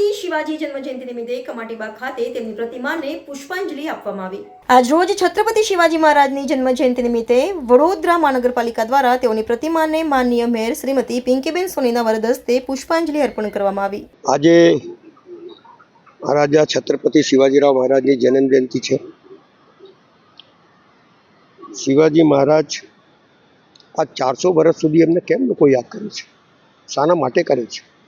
શિવાજી જન્મજયંતિ નિમિત્તે કમાટીબાગ ખાતે તેમની પ્રતિમાને પુષ્પાંજલિ આપવામાં આવી. આજરોજ છત્રપતિ શિવાજી મહારાજની જન્મજયંતિ નિમિત્તે વડોદરા મહાનગરપાલિકા દ્વારા તેઓની પ્રતિમાને માનનીય મેયર શ્રીમતી પિંકીબેન સોનીના વરદસ્તે પુષ્પાંજલિ અર્પણ કરવામાં આવી. આજે મહારાજા છત્રપતિ શિવાજીરાવ મહારાજની જન્મજયંતિ છે. શિવાજી મહારાજ આ ચારસો વર્ષ સુધી એમને કેમ લોકો યાદ કરે છે? શાના માટે કરે છે?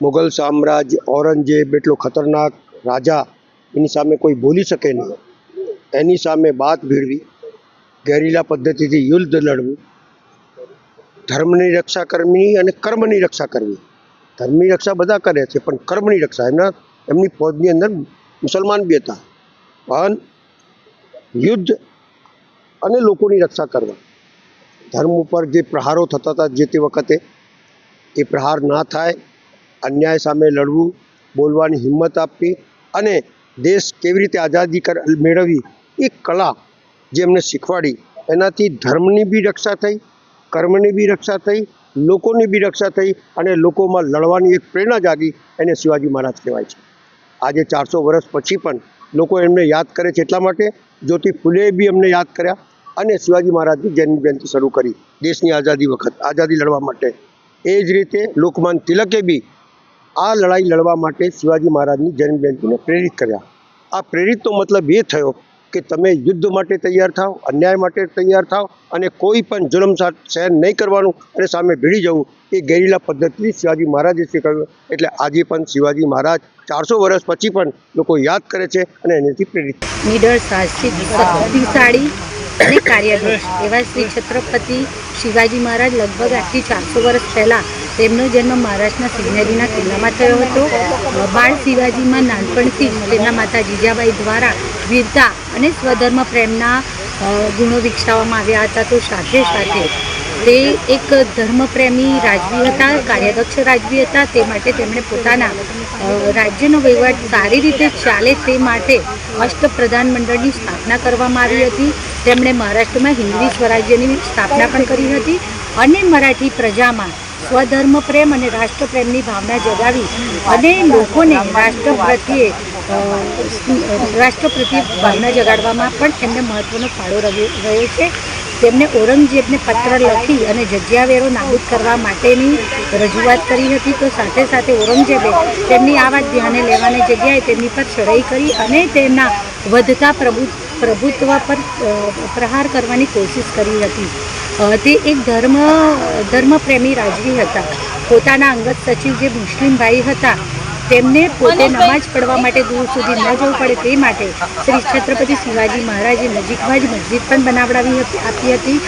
મુઘલ સામ્રાજ્ય ઔરંગઝેબ એટલો ખતરનાક રાજા એની સામે કોઈ બોલી શકે નહીં. એની સામે બાત ભીડવી ગેરીલા પદ્ધતિથી યુદ્ધ લડવું, ધર્મની રક્ષા કરવી અને કર્મની રક્ષા કરવી. ધર્મની રક્ષા બધા કરે છે, પણ કર્મની રક્ષા એમના, એમની ફોજની અંદર મુસલમાન બી હતા. પણ યુદ્ધ અને લોકોની રક્ષા કરવા. ધર્મ ઉપર જે પ્રહારો થતા હતા જે તે વખતે, એ પ્રહાર ના થાય અન્યાય સામે લડવું, બોલવાની હિંમત આપવી અને દેશ કેવી રીતે આઝાદી કર, મેળવવી એ કલા જે એમને શીખવાડી, એનાથી ધર્મની બી રક્ષા થઈ, કર્મની બી રક્ષા થઈ, લોકોની બી રક્ષા થઈ અને લોકોમાં લડવાની એક પ્રેરણા જાગી એને શિવાજી મહારાજ કહેવાય છે. આજે ચારસો વર્ષ પછી પણ લોકો એમને યાદ કરે છે એટલા માટે જ્યોતિ ફૂલે બી એમને યાદ કર્યા અને શિવાજી મહારાજની જન્મ જયંતિ શરૂ કરી દેશની આઝાદી વખત, આઝાદી લડવા માટે. એ જ રીતે લોકમાન તિલકે બી આ લડાઈ લડવા માટે શિવાજી મહારાજની જન્મ જયંતિને પ્રેરિત કર્યા. આ પ્રેરિતનો મતલબ એ થયો કે તમે યુદ્ધ માટે તૈયાર થાવ, અન્યાય માટે તૈયાર થાવ અને કોઈ પણ જુલમ સહન નહીં કરવાનું અને સામે ભીડી જવું. એ ગેરીલા પદ્ધતિથી શિવાજી મહારાજે શીખવ્યું એટલે આજે પણ શિવાજી મહારાજ ચારસો વર્ષ પછી પણ લોકો યાદ કરે છે અને એનાથી પ્રેરિત નીડર સાહસિક શક્તિશાળી અને કાર્યદક્ષ એવા શ્રી છત્રપતિ શિવાજી મહારાજ લગભગ આજથી ચારસો વર્ષ પહેલાં તેમનો જન્મ મહારાષ્ટ્રના સિગ્નરીના કિલ્લામાં થયો હતો. બાળ શિવાજીમાં નાનપણથી તેમના માતા જીજાબાઈ દ્વારા વીરતા અને સ્વધર્મ પ્રેમના ગુણો વિકસાવવામાં આવ્યા હતા. તો સાથે સાથે તે એક ધર્મપ્રેમી રાજવી હતા, કાર્યદક્ષ રાજવી હતા. તે માટે તેમણે પોતાના રાજ્યનો વહીવટ સારી રીતે ચાલે તે માટે અષ્ટપ્રધાન મંડળની સ્થાપના કરવામાં આવી હતી. તેમણે મહારાષ્ટ્રમાં હિન્દવી સ્વરાજ્યની સ્થાપના પણ કરી હતી અને મરાઠી પ્રજામાં સ્વધર્મ, પ્રેમ અને રાષ્ટ્રપ્રેમની ભાવના જગાવી અને લોકોને રાષ્ટ્ર પ્રત્યે રાષ્ટ્ર પ્રત્યે ભાવના જગાડવામાં પણ એમને મહત્વનો ફાળો રહ્યો છે. તેમને ઔરંગઝેબને પત્ર લખી અને જગ્યાવેરો નાબૂદ કરવા માટેની રજૂઆત કરી હતી. તો સાથે સાથે ઔરંગઝેબે તેમની આ વાત ધ્યાને લેવાની જગ્યાએ તેમની પર ચડાઈ કરી અને તેમના વધતા પ્રભુ પ્રભુત્વ પર પ્રહાર કરવાની કોશિશ કરી હતી. તે એક ધર્મ ધર્મપ્રેમી રાજવી હતા. પોતાના અંગત સચિવ જે મુસ્લિમ ભાઈ હતા તેમને પોતે નમાજ પડવા માટે દૂર સુધી ન જવું પડે તે માટે શ્રી છત્રપતિ શિવાજી મહારાજે નજીકમાં જ મસ્જિદ પણ બનાવડાવી હતી આપી હતી.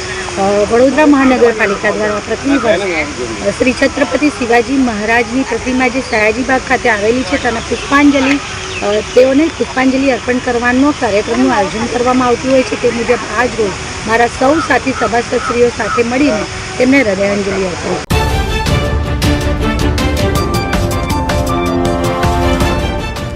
વડોદરા મહાનગરપાલિકા દ્વારા પ્રતિ વર્ષ શ્રી છત્રપતિ શિવાજી મહારાજની પ્રતિમા જે સયાજીબાગ ખાતે આવેલી છે તેના પુષ્પાંજલિ તેઓને પુષ્પાંજલિ અર્પણ કરવાનો કાર્યક્રમનું આયોજન કરવામાં આવતું હોય છે. તે મુજબ આજ રોજ મારા સૌ સાથી સભાસદશ્રીઓ સાથે મળીને તેમને હૃદયાંજલિ અર્પણ